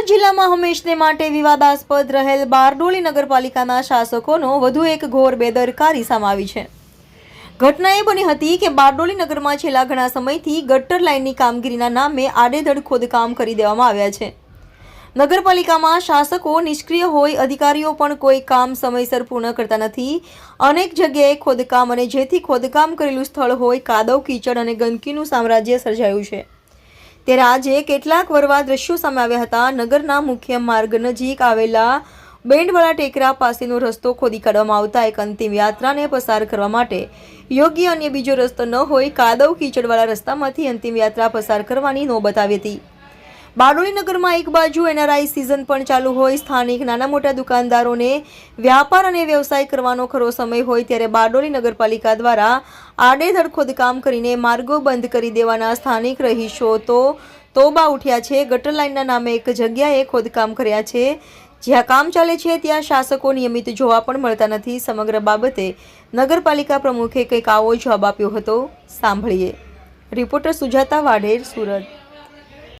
સુરત જિલ્લામાં હંમેશને માટે વિવાદાસ્પદ રહેલ બારડોલી નગરપાલિકાના શાસકોનો વધુ એક ઘોર બેદરકારી સામે આવી છે. ઘટના એ બની હતી કે બારડોલી નગરમાં છેલ્લા ઘણા સમયથી ગટર લાઇનની કામગીરીના નામે આડેધડ ખોદકામ કરી દેવામાં આવ્યા છે. નગરપાલિકામાં શાસકો નિષ્ક્રિય હોય અધિકારીઓ પણ કોઈ કામ સમયસર પૂર્ણ કરતા નથી. અનેક જગ્યાએ ખોદકામ અને જેથી ખોદકામ કરેલું સ્થળ હોય કાદવ, કીચડ અને ગંદકીનું સામ્રાજ્ય સર્જાયું છે. ત્યારે આજે કેટલાક વરવા દ્રશ્યો સામે આવ્યા હતા. નગરના મુખ્ય માર્ગ નજીક આવેલા બેન્ડવાળા ટેકરા પાસેનો રસ્તો ખોદી કાઢવામાં આવતા એક અંતિમ યાત્રાને પસાર કરવા માટે યોગ્ય અન્ય બીજો રસ્તો ન હોય, કાદવ કીચડવાળા રસ્તામાંથી અંતિમ યાત્રા પસાર કરવાની નોબત આવી હતી. બારડોલી નગરમાં એક બાજુ એનઆરઆઈ સિઝન પણ ચાલુ હોય, સ્થાનિક નાના મોટા દુકાનદારોને વ્યાપાર અને વ્યવસાય કરવાનો ખરો સમય હોય ત્યારે બારડોલી નગરપાલિકા દ્વારા આડેધડ ખોદકામ કરીને માર્ગો બંધ કરી દેવાના સ્થાનિક રહીશો તો તોબા ઉઠ્યા છે. ગટર લાઇનના નામે એક જગ્યાએ ખોદકામ કર્યા છે. જ્યાં કામ ચાલે છે ત્યાં શાસકો નિયમિત જોવા પણ મળતા નથી. સમગ્ર બાબતે નગરપાલિકા પ્રમુખે કંઈક આવો જવાબ આપ્યો હતો. સાંભળીએ. રિપોર્ટર સુજાતા વાઢેર, સુરત.